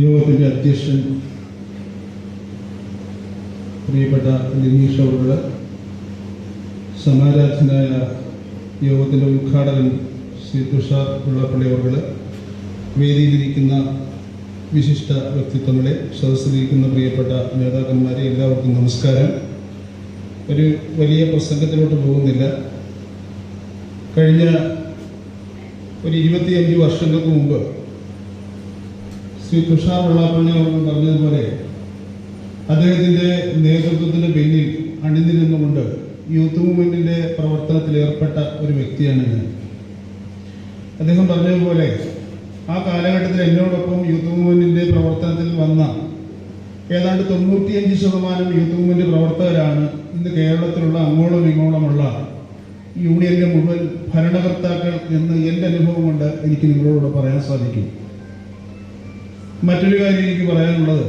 യോഗത്തിന്റെ അധ്യക്ഷൻ പ്രിയപ്പെട്ട ലിനീഷ് അവരുടെ സമാരാധനായ യോഗത്തിന്റെ ഉദ്ഘാടകൻ ശ്രീ തുഷാർ ഉള്ളപ്പള്ളി അവറുകൾ വേദിയിലിരിക്കുന്ന വിശിഷ്ട വ്യക്തിത്വങ്ങളെ സദസ്സിലിരിക്കുന്ന പ്രിയപ്പെട്ട നേതാക്കന്മാരെ എല്ലാവർക്കും നമസ്കാരം. ഒരു വലിയ പ്രസംഗത്തിലോട്ട് പോകുന്നില്ല. കഴിഞ്ഞ ഒരു ഇരുപത്തിയഞ്ച് വർഷങ്ങൾക്ക് മുമ്പ് ശ്രീ തുഷാർ വെള്ളാപ്പള്ളി അവർ പറഞ്ഞതുപോലെ അദ്ദേഹത്തിന്റെ നേതൃത്വത്തിന് പിന്നിൽ അണിനിരുന്നുകൊണ്ട് യൂത്ത് മൂവ്മെന്റിന്റെ പ്രവർത്തനത്തിൽ ഏർപ്പെട്ട ഒരു വ്യക്തിയാണ് ഞാൻ. അദ്ദേഹം പറഞ്ഞതുപോലെ ആ കാലഘട്ടത്തിൽ എന്നോടൊപ്പം യൂത്ത് മൂവ്മെന്റിന്റെ പ്രവർത്തനത്തിൽ വന്ന ഏതാണ്ട് തൊണ്ണൂറ്റിയഞ്ച് ശതമാനം യൂത്ത് മൂവ്മെന്റ് പ്രവർത്തകരാണ് ഇന്ന് കേരളത്തിലുള്ള അങ്ങോളം ഇങ്ങോളമുള്ള യൂണിയനിലെ മുഴുവൻ ഭരണകർത്താക്കൾ എന്ന് എന്റെ അനുഭവം കൊണ്ട് എനിക്ക് നിങ്ങളോട് പറയാൻ സാധിക്കും. മറ്റൊരു കാര്യം എനിക്ക് പറയാനുള്ളത്.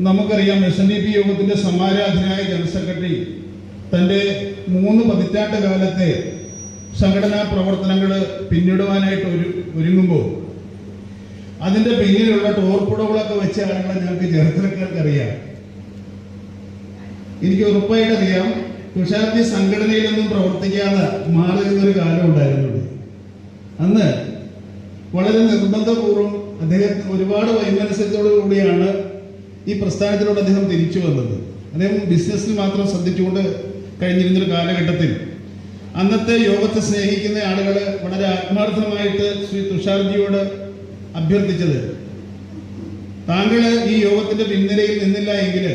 നമുക്കറിയാം എസ് എൻ ഡി പി യോഗത്തിന്റെ സമാരാധനായ ജനറൽ സെക്രട്ടറി തന്റെ മൂന്ന് പതിറ്റാണ്ട് കാലത്തെ സംഘടനാ പ്രവർത്തനങ്ങൾ പിന്നിടുവാനായിട്ട് ഒരു ഒരുങ്ങുമ്പോൾ അതിന്റെ പിന്നിലുള്ള ടോർപ്പിടകളൊക്കെ വെച്ച ആളുകളെ ഞങ്ങൾക്ക് ചേർത്തലക്കാർക്ക് അറിയാം എനിക്ക് ഉറപ്പായിട്ട് അറിയാം തുഷാർജി സംഘടനയിലൊന്നും പ്രവർത്തിക്കാതെ മാറി നിന്നൊരു കാലം ഉണ്ടായിരുന്നു അന്ന് വളരെ നിർബന്ധപൂർവം അദ്ദേഹം ഒരുപാട് വൈമനസ്യത്തോടു കൂടിയാണ് ഈ പ്രസ്ഥാനത്തിലൂടെ അദ്ദേഹം തിരിച്ചു വന്നത്. അദ്ദേഹം ബിസിനസ്സിൽ മാത്രം ശ്രദ്ധിച്ചുകൊണ്ട് കഴിഞ്ഞിരുന്നൊരു കാലഘട്ടത്തിൽ. അന്നത്തെ യോഗത്തെ സ്നേഹിക്കുന്ന ആളുകൾ വളരെ ആത്മാർത്ഥമായിട്ട് ശ്രീ തുഷാർജിയോട് അഭ്യർത്ഥിച്ചത് താങ്കൾ ഈ യോഗത്തിന്റെ പിൻനിരയിൽ നിന്നില്ല എങ്കിൽ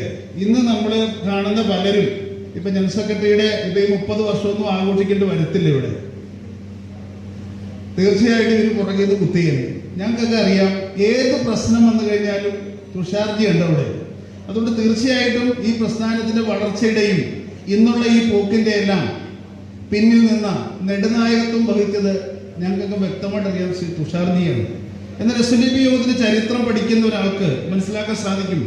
ഇന്ന് നമ്മൾ കാണുന്ന പലരും ഇപ്പൊ ജനറൽ സെക്രട്ടറിയുടെ ഈ മുപ്പത് വർഷമൊന്നും ആഘോഷിക്കേണ്ടി വരത്തില്ല ഇവിടെ. തീർച്ചയായിട്ടും ഇതിന് പുറകെ ഇത് കുത്തിയാണ് ഞങ്ങൾക്കൊക്കെ അറിയാം ഏത് പ്രശ്നം വന്നു കഴിഞ്ഞാലും തുഷാർജി ഉണ്ട് അവിടെ. അതുകൊണ്ട് തീർച്ചയായിട്ടും ഈ പ്രസ്ഥാനത്തിന്റെ വളർച്ചയുടെയും ഇന്നുള്ള ഈ പോക്കിന്റെ എല്ലാം പിന്നിൽ നിന്ന നെടുനായകത്വം വഹിച്ചത് ഞങ്ങൾക്കൊക്കെ വ്യക്തമായിട്ട് അറിയാം ശ്രീ തുഷാർജിയാണ്. എന്നാൽ എസ് എൻ ഡി പി യോഗത്തിന്റെ ചരിത്രം പഠിക്കുന്ന ഒരാൾക്ക് മനസ്സിലാക്കാൻ സാധിക്കും.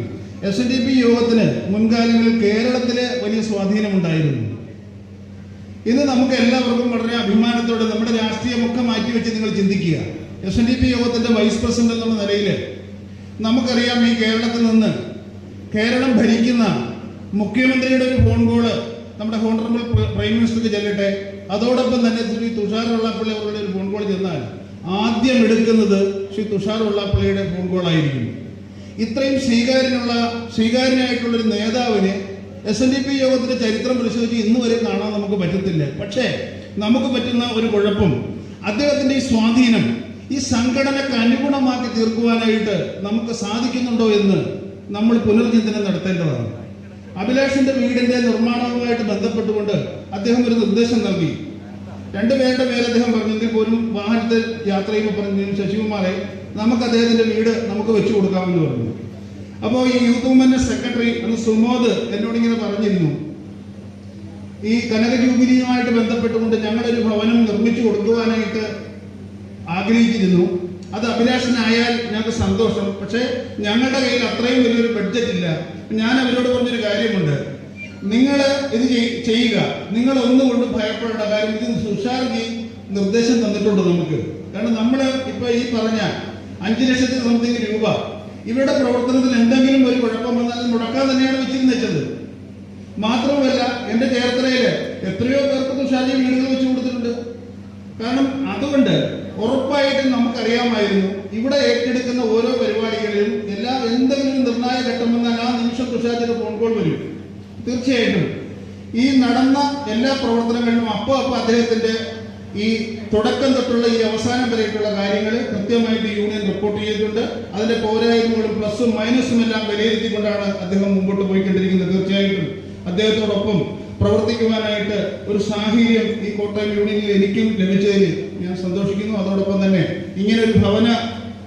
എസ് എൻ ഡി പി യോഗത്തിന് മുൻകാലങ്ങളിൽ കേരളത്തിലെ വലിയ സ്വാധീനമുണ്ടായിരുന്നു. ഇന്ന് നമുക്ക് എല്ലാവർക്കും വളരെ അഭിമാനത്തോടെ നമ്മുടെ രാഷ്ട്രീയമൊക്കെ മാറ്റിവെച്ച് നിങ്ങൾ ചിന്തിക്കുക. എസ് എൻ ഡി പി യോഗത്തിന്റെ വൈസ് പ്രസിഡന്റ് എന്നുള്ള നിലയിൽ നമുക്കറിയാം ഈ കേരളത്തിൽ നിന്ന് കേരളം ഭരിക്കുന്ന മുഖ്യമന്ത്രിയുടെ ഒരു ഫോൺ കോൾ നമ്മുടെ ഹോണറബിൾ പ്രൈം മിനിസ്റ്റർക്ക് ചെല്ലട്ടെ. അതോടൊപ്പം തന്നെ ശ്രീ തുഷാർ വെള്ളാപ്പള്ളി അവരുടെ ഒരു ഫോൺ കോൾ ചെന്നാൽ ആദ്യം എടുക്കുന്നത് ശ്രീ തുഷാർ വെള്ളാപ്പള്ളിയുടെ ഫോൺ കോൾ ആയിരിക്കും ഇത്രയും സ്വീകാര്യനുള്ള സ്വീകാര്യനായിട്ടുള്ളൊരു നേതാവിന് എസ് എൻ ഡി പി യോഗത്തിന്റെ ചരിത്രം പരിശോധിച്ച് ഇന്ന് വരെ കാണാൻ നമുക്ക് പറ്റത്തില്ല. പക്ഷേ നമുക്ക് പറ്റുന്ന ഒരു കുഴപ്പം അദ്ദേഹത്തിന്റെ ഈ സ്വാധീനം ഈ സംഘടനക്ക് അനുഗുണമാക്കി തീർക്കുവാനായിട്ട് നമുക്ക് സാധിക്കുന്നുണ്ടോ എന്ന് നമ്മൾ പുനർചിന്തനം നടത്തേണ്ടതാണ്. അഭിലാഷിന്റെ വീടിന്റെ നിർമ്മാണവുമായിട്ട് ബന്ധപ്പെട്ടുകൊണ്ട് അദ്ദേഹം ഒരു നിർദ്ദേശം നൽകി. രണ്ടുപേരുടെ പേര് അദ്ദേഹം പറഞ്ഞെങ്കിൽ പോലും വാഹനത്തിൽ യാത്ര ചെയ്യുമ്പോൾ പറഞ്ഞു ശശികുമാറെ നമുക്ക് അദ്ദേഹത്തിന്റെ വീട് നമുക്ക് വെച്ചു കൊടുക്കാമെന്ന് പറഞ്ഞു. അപ്പോൾ ഈ യൂത്ത് മൂവ്മെന്റ് സെക്രട്ടറി അന്ന് സുമോദ് എന്നോട് ഇങ്ങനെ പറഞ്ഞിരുന്നു. ഈ കനക ജൂബിലിയുമായിട്ട് ബന്ധപ്പെട്ടുകൊണ്ട് ഞങ്ങളൊരു ഭവനം നിർമ്മിച്ചു കൊടുക്കുവാനായിട്ട് ആഗ്രഹിച്ചിരുന്നു. അത് അഭിലാഷനായാൽ ഞങ്ങൾക്ക് സന്തോഷം. പക്ഷേ ഞങ്ങളുടെ കയ്യിൽ അത്രയും വലിയൊരു ബഡ്ജറ്റ് ഇല്ല. ഞാൻ അവരോട് പറഞ്ഞൊരു കാര്യമുണ്ട്. നിങ്ങൾ ഇത് ചെയ്യുക. നിങ്ങൾ ഒന്നുകൊണ്ട് ഭയപ്പെടേണ്ട കാര്യം. ഇത് സുഷാർജി നിർദ്ദേശം തന്നിട്ടുണ്ട് നമുക്ക്. കാരണം നമ്മൾ ഇപ്പൊ ഈ പറഞ്ഞ അഞ്ചു ലക്ഷത്തി സംതിങ് രൂപ. ഇവരുടെ പ്രവർത്തനത്തിൽ എന്തെങ്കിലും ഒരു കുഴപ്പം വന്നാൽ മുടക്കാൻ തന്നെയാണ് വെച്ചിരുന്നത്. മാത്രമല്ല എന്റെ ചേർത്തലയിൽ എത്രയോ പേർക്ക് തുഷാജി വീടുകൾ വെച്ച് കൊടുത്തിട്ടുണ്ട്. കാരണം അതുകൊണ്ട് ഉറപ്പായിട്ടും നമുക്കറിയാമായിരുന്നു. ഇവിടെ ഏറ്റെടുക്കുന്ന ഓരോ പരിപാടികളിലും എല്ലാ എന്തെങ്കിലും നിർണായക ഘട്ടം വന്നാൽ ആ നിമിഷം തുഷാജിന്റെ ഫോൺ കോൾ വരും. തീർച്ചയായിട്ടും. ഈ നടന്ന എല്ലാ പ്രവർത്തനങ്ങളിലും അപ്പോൾ അപ്പോൾ അദ്ദേഹത്തിന്റെ ഈ തുടക്കം തൊട്ടുള്ള ഈ അവസാനം വരെയുള്ള കാര്യങ്ങൾ കൃത്യമായിട്ട് യൂണിയൻ റിപ്പോർട്ട് ചെയ്തിട്ടുണ്ട്. അതിന്റെ പോരായ്മകളും പ്ലസും മൈനസും എല്ലാം വിലയിരുത്തിക്കൊണ്ടാണ് അദ്ദേഹം മുമ്പോട്ട് പോയിക്കൊണ്ടിരിക്കുന്നത്. തീർച്ചയായിട്ടും. അദ്ദേഹത്തോടൊപ്പം പ്രവർത്തിക്കുവാനായിട്ട് ഒരു സാഹചര്യം ഈ കോട്ടയം യൂണിയനിൽ എനിക്കും ലഭിച്ചതിൽ ഞാൻ സന്തോഷിക്കുന്നു. അതോടൊപ്പം തന്നെ ഇങ്ങനെ ഒരു ഭവന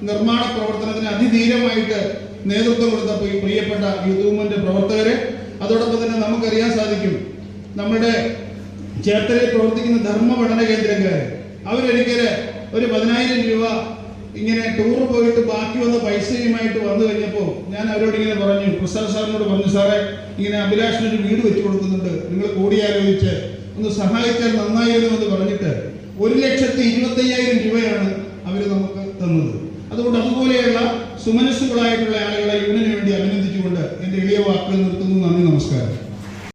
നിർമ്മാണ പ്രവർത്തനത്തിന് അതിധീരമായിട്ട് നേതൃത്വം കൊടുത്തപ്പോൾ ഈ പ്രിയപ്പെട്ട യൂത്ത് മൂവ്മെന്റ് പ്രവർത്തകരെ അതോടൊപ്പം തന്നെ നമുക്കറിയാൻ സാധിക്കും നമ്മുടെ ചേർത്തലയിൽ പ്രവർത്തിക്കുന്ന ധർമ്മ പഠന കേന്ദ്രക്കാർ അവരൊരിക്കൽ ഒരു പതിനായിരം രൂപ ഇങ്ങനെ ടൂർ പോയിട്ട് ബാക്കി വന്ന പൈസയുമായിട്ട് വന്നു കഴിഞ്ഞപ്പോൾ ഞാൻ അവരോട് ഇങ്ങനെ പറഞ്ഞു പ്രസാദ് സാറിനോട് പറഞ്ഞു സാറേ ഇങ്ങനെ അഭിലാഷിന് ഒരു വീട് വെച്ചു കൊടുക്കുന്നുണ്ട്. നിങ്ങൾ കൂടിയാലോചിച്ച് ഒന്ന് സഹായിച്ചാൽ നന്നായിരുന്നു എന്ന് പറഞ്ഞിട്ട് ഒരു ലക്ഷത്തി ഇരുപത്തയ്യായിരം രൂപയാണ് അവർ നമുക്ക് തന്നത്. അതുകൊണ്ട് അതുപോലെയുള്ള സുമനസ്സുകളായിട്ടുള്ള